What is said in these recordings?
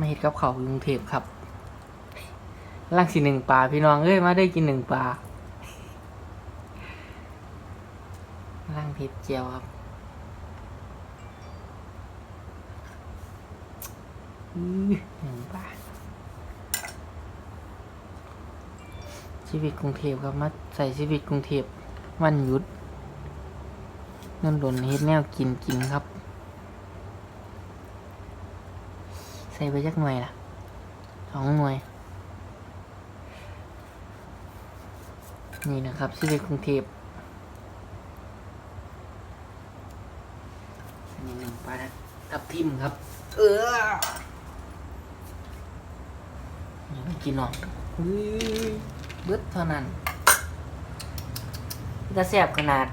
มาเห็ดกับเขากรุงเทพครับล่างสีหนึ่งปลาพี่น้องเอ้ยมาได้กินหนึ่งปลาล่างเผ็ดเจียวครับหนึ่งปลาชีวิตกรุงเทพครับมาใส่ชีวิตกรุงเทพวันหยุดเงินหล่นเฮ็ดแนวกินกินครับ ใส่ไปจักหน่วยล่ะสองหน่วย นี่นะครับชีวิตกรุงเทพอันนี้หนึ่งปลาทับทิมครับ เออนี่ไม่กินหรอกเฮ้ยเบิดเท่านั้นจะแสบขนาด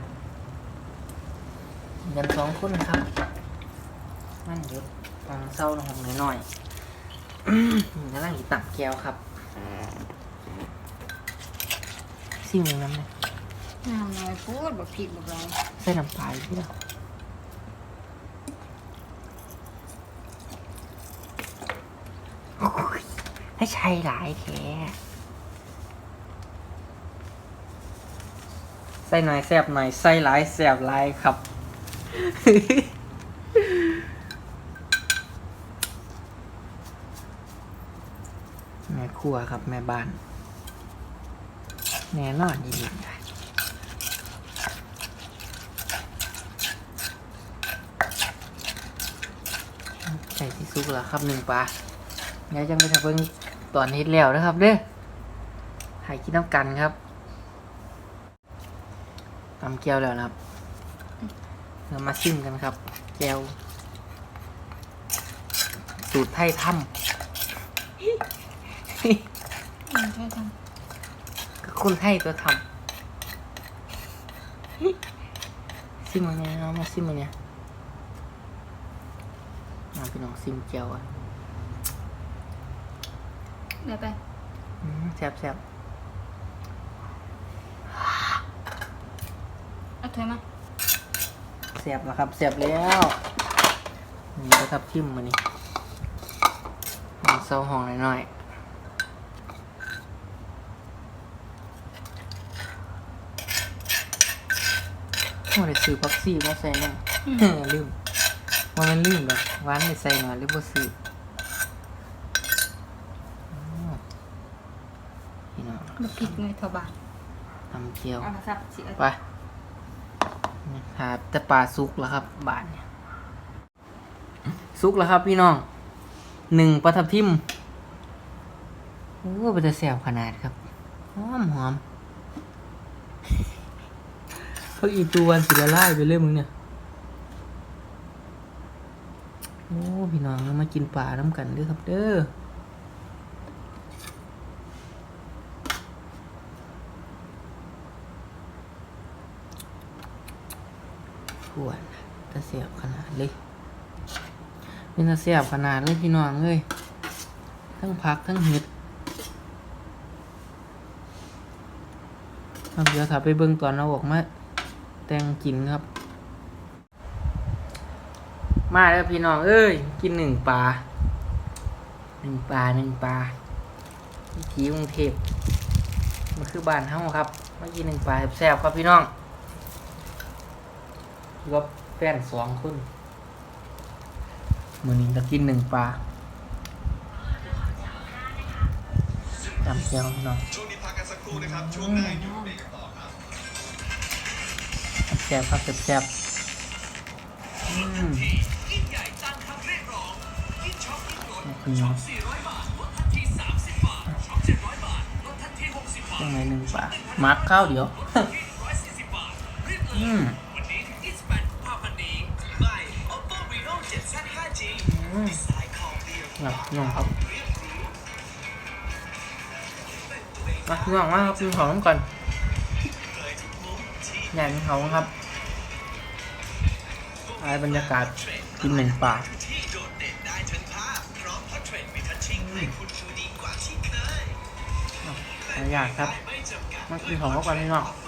กันสองคนครับ มันหยุ ดฟังเศร้าลงหน่อยๆอื้อกำลังอีตับแก้วครับซิ่วน้ำเลยน้ำน้อยพูดบอกผิดบอกไรใส่น้ำปลาที่เราให้ใช่หลายแค่ใส่หน่อยแสบหน่อยใส่หลายแสบหลายครับ แม่ครัวครับแม่บ้าน แน่นอนดีๆได้ใส่ที่ซุกแล้วครับหนึ่งปลาเดี๋ยวจังไปทำเพิ่งตอนเฮ็ดแล้วนะครับเด้อหายกินน้ำกันครับตำแก้วแล้วนะครับ เรามาชิมกันครับแก้วสูตรไทยถ้ำ ใช่ทก็คนให้ตัวทำซิมมันเนี่ยเอามาซิมมันเนี่ยมาพี่น้องซิมเจียวอะำเดี๋ยวไปอืมแซ่บแซ่บเอาถ้วยมาแซ่บแล้วครับแซ่บแล้วนี่ก็ทับทิมมานี่ห้องเศร้าห้องหน่อยๆ โอ้ได้ซื้อพักซี่มาใส่นั่งลืมว่ามันลืมแบบหวานไม่ใส่หน่อยหรือบ่ซื้ออ๋อพี่น้องบอกผิดเงยทบานทำเจียวเอาละครับสิไปนี่หาแต่ปลาซุกแล้วครับ บานเนี่ยซุกแล้วครับ พี่น้องหนึ่งปลาทับทิมโอ้เป็นจะแสบขนาดครับหอมหอม เขาอีตัววันสิละลายไปเลยมึงเนี่ย โอ้พี่น้องมากินปลาน้ำกันด้อครับเด้อขวดตะเสียบขนาดเลยเป็นตะเสียบขนาดเลยพี่น้องเลยทั้งพักทั้งเห็ดครับเดี๋ยวถ้าไปเบิ่งตอนเราออกมา แตงกินครับ มาแล้วพี่น้องเอ้ย กินหนึ่งปลาหนึ่งปลาหนึ่งปลาวิถีกรุงเทพมันคือบ้านเฮาครับมากินหนึ่งปลาแซ่บครับพี่น้องอยู่กับแฟนสองคนมือนี้จะกินหนึ่งปลาจำเจียวพี่น้องช่วงนี้พักกันสักครู่นะครับช่วงหน้าอยู่ในกันต่อครับ แซ่บๆครับแซ่บๆอืมพี่น้องยังไงหนึ่งปลามักข้าวเดี๋ยว อืมอืมแบบน้องครับมาพี่น้องมาครับกินของก่อน แหนมเขาครับอายบรรยากาศกินหนึ่งป่าที่โดดเด่นได้ทั้งภาพพร้อมพอเทรนด์มีทัชชิ่งให้คุณดูดีกว่าที่เคยขออนุญาตครับไม่จำกัดมากินของก่อนพี่น้องไ